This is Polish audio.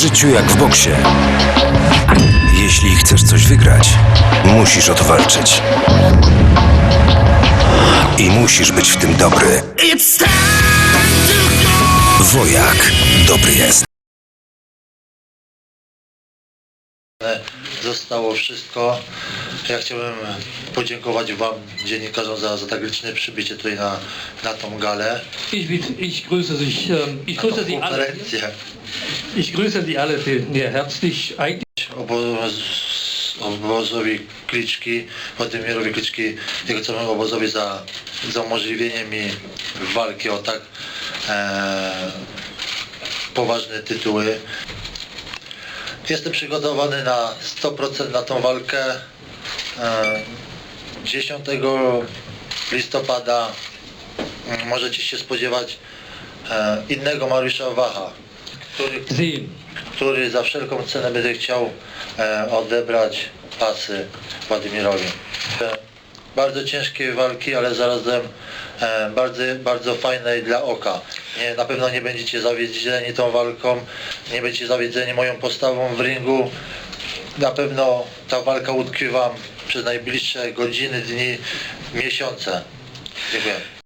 życiu jak w boksie. Jeśli chcesz coś wygrać, musisz o to walczyć. I musisz być w tym dobry. Wojak dobry jest. Zostało wszystko. Ja chciałbym podziękować Wam, dziennikarzom, za, za tak liczne przybycie tutaj na, na tą galę, Ich, ich grüße sich, ähm, ich na tą grüße Sie alle. konferencję. Ich grüße Sie alle sehr herzlich. Eigentlich Oboz, obozowi Kliczki, Władimirowi Kliczki, jego całemu obozowi za, za umożliwienie mi walki o tak e, poważne tytuły. Jestem przygotowany na 100% na tą walkę. E, 10 listopada możecie się spodziewać e, innego Mariusza Wacha, który, który za wszelką cenę będzie chciał e, odebrać pasy Władimirowi. E, bardzo ciężkie walki, ale zarazem e, bardzo, bardzo fajnej dla oka. Nie, na pewno nie będziecie zawiedzeni tą walką, nie będziecie zawiedzeni moją postawą w ringu. Na pewno ta walka utkwi Wam przez najbliższe godziny, dni, miesiące. Dziękuję.